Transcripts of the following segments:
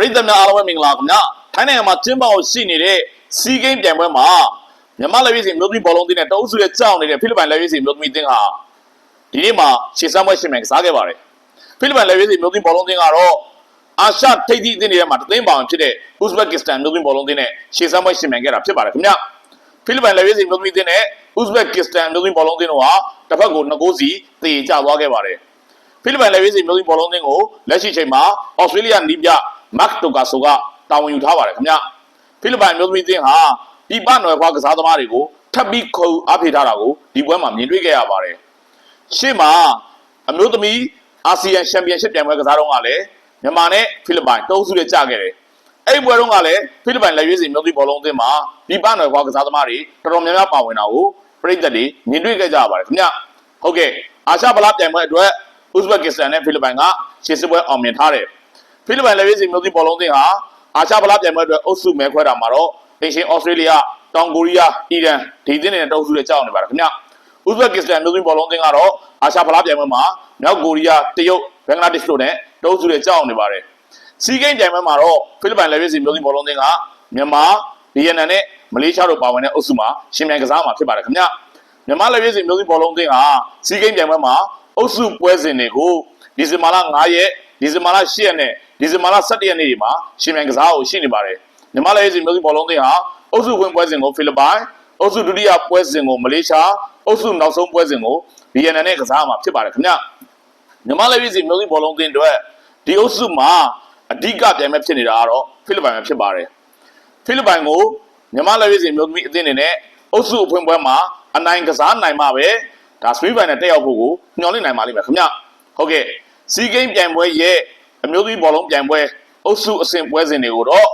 ပရိသတ်များအားလုံးပဲမင်္ဂလာခင်ဗျာထိုင်းနိုင်ငံမှာကျင်းပအောင်ရှိနေတဲ့စီးကိန်းပြိုင်ပွဲမှာမြန်မာလက်ရွေးစီမျိုးသမီးဘောလုံးအသင်းနဲ့တအုပ်စုရဲ့ကြောက်နေတဲ့ဖိလစ်ပိုင်လက်ရွေးစီမျိုးသမီးအသင်းဟာဒီနေ့မှာရှေ့စမ်းပွဲရှင်မြန်ကစားခဲ့ပါတယ်ဖိလစ်ပိုင်လက်ရွေးစီမျိုးသမီးဘောလုံးအသင်းကတော့အာရှထိပ်သီးအသင်းတွေထဲမှာတသိန်းပေါင်ဖြစ်တဲ့ဥဇဘက်ကစ္စတန်မျိုးသမီးဘောလုံးအသင်းနဲ့ရှေ့စမ်းပွဲရှင်မြန်ခဲ့တာဖြစ်ပါတယ်ခင်ဗျာဖိလစ်ပိုင်လက်ရွေးစီမျိုးသမီးအသင်းနဲ့ဥဇဘက်ကစ္စတန်မျိုးသမီးဘောလုံးအသင်းတို့ဟာတစ်ဖက်ကို2ဂိုးစီတည်ကြသွားခဲ့ပါတယ်ဖိလစ်ပိုင်လက်ဝဲစီမျိုးသမီးဘောလုံးအသင်းကိုလက်ရှိချိန်မှာဩစတြေးလျနီးပြ မတ်တိုကာဆိုကတာဝန်ယူထားပါတယ်ခင်ဗျဖိလစ်ပိုင်မျိုးသမီးအသင်းဟာပြပနယ်ခွာကစားသမားတွေကိုထပ်ပြီးခေါ်အားပေးထားတာကိုဒီပွဲမှာမြင်တွေ့ခဲ့ရပါတယ်ရှေ့မှာအမျိုးသမီးအာဆီယံချန်ပီယံရှစ်ပြိုင်ပွဲကစားတော့ကလည်းမြန်မာနဲ့ဖိလစ်ပိုင်တုံးစုနဲ့ကြာခဲ့တယ်အဲ့ဒီပွဲတုန်းကလည်းဖိလစ်ပိုင်လက်ရွေးစီမျိုးသမီးဘောလုံးအသင်းမှာပြပနယ်ခွာကစားသမားတွေတော်တော်များများပါဝင်တာကိုပြည်သက်တွေမြင်တွေ့ခဲ့ကြရပါတယ်ခင်ဗျဟုတ်ကဲ့အာရှဗလာပြိုင်ပွဲအတွက်ဥဇဘက်ကစ္စတန်နဲ့ဖိလစ်ပိုင်ကရှေ့စစ်ပွဲအောင်မြင်ထားတယ်။ ဖိလစ်ပိုင်လက်ရွေးစီမျိုးသမီးဘောလုံးအသင်းဟာအာရှဗလားပြိုင်ပွဲအတွက်အုပ်စုမဲခွဲတာမှာတော့အင်ရှင်ဩစတြေးလျတောင်ကိုရီးယားအီရန်ဒီသင်းတွေနဲ့တောက်စုတွေကြောက်နေပါတယ်ခင်ဗျ။ဥဇဘက်ကစ္စတန်မျိုးသမီးဘောလုံးအသင်းကတော့အာရှဗလားပြိုင်ပွဲမှာမြောက်ကိုရီးယားတရုတ်ဘင်္ဂလားဒေ့ရှ်တို့နဲ့တောက်စုတွေကြောက်နေပါတယ်။စီးကိန်းပြိုင်ပွဲမှာတော့ဖိလစ်ပိုင်လက်ရွေးစီမျိုးသမီးဘောလုံးအသင်းကမြန်မာဗီယက်နမ်နဲ့မလေးရှားတို့ပါဝင်တဲ့အုပ်စုမှာရှင်မြန်ကစားမှာဖြစ်ပါတယ်ခင်ဗျ။မြန်မာလက်ရွေးစီမျိုးစုဘောလုံးအသင်းဟာစီးကိန်းပြိုင်ပွဲမှာအုပ်စုပွဲစဉ်တွေကိုဒီဇင်ဘာလ9ရက် ဒီဇင်ဘာလ10ရက်နဲ့ဒီဇင်ဘာလ17ရက်နေ့တွေမှာရှင်မြန်ကစားဖို့ရှိနေပါတယ်မြန်မာလက်ရွေးစီမျိုးစုဘောလုံးအသင်းဟာအုပ်စုဝင်ပွဲစဉ်ကိုဖိလစ်ပိုင်အုပ်စုဒုတိယပွဲစဉ်ကိုမလေးရှားအုပ်စုနောက်ဆုံးပွဲစဉ်ကိုဗီယက်နမ်နဲ့ကစားမှာဖြစ်ပါတယ်ခင်ဗျမြန်မာလက်ရွေးစီမျိုးစုဘောလုံးအသင်းအတွက်ဒီအုပ်စုမှာအဓိကပြိုင်ပွဲဖြစ်နေတာကတော့ဖိလစ်ပိုင်ပဲဖြစ်ပါတယ်ဖိလစ်ပိုင်ကိုမြန်မာလက်ရွေးစင်မျိုးသမီးအသင်းအနေနဲ့အုပ်စုအဖွင့်ပွဲမှာအနိုင်ကစားနိုင်မှာပဲဒါစပီးပိုင်နဲ့တက်ရောက်ဖို့ကိုညှော်လင့်နိုင်ပါလိမ့်မယ်ခင်ဗျဟုတ်ကဲ့ စီးကိန်းပြိုင်ပွဲရဲ့အမျိုးသမီးဘောလုံးပြိုင်ပွဲအုပ်စုအဆင့်ပွဲစဉ်တွေကိုတော့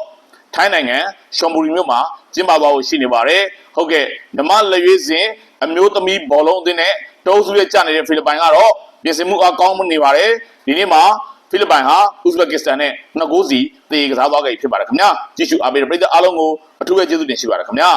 ထိုင်းနိုင်ငံရှွန်ဘူရီမြို့မှာကျင်းပသွားဖို့ရှိနေပါတယ်ဟုတ်ကဲ့မြန်မာလက်ရွေးစင်အမျိုးသမီးဘောလုံးအသင်းနဲ့တောစုရဲ့ကြနေတဲ့ဖိလစ်ပိုင်ကတော့ပြင်ဆင်မှုအကောင်းမနေပါတယ်ဒီနေ့မှာဖိလစ်ပိုင်ဟာဥဇဘက်ကစ္စတန်နဲ့နှစ်ဂိုးစီတေကစားသွားခဲ့ပြီဖြစ်ပါတယ်ခင်ဗျာကြည့်ရှုအားပေးတဲ့ပရိသတ်အားလုံးကိုအထူးပဲကျေးဇူးတင်ရှိပါတယ်ခင်ဗျာ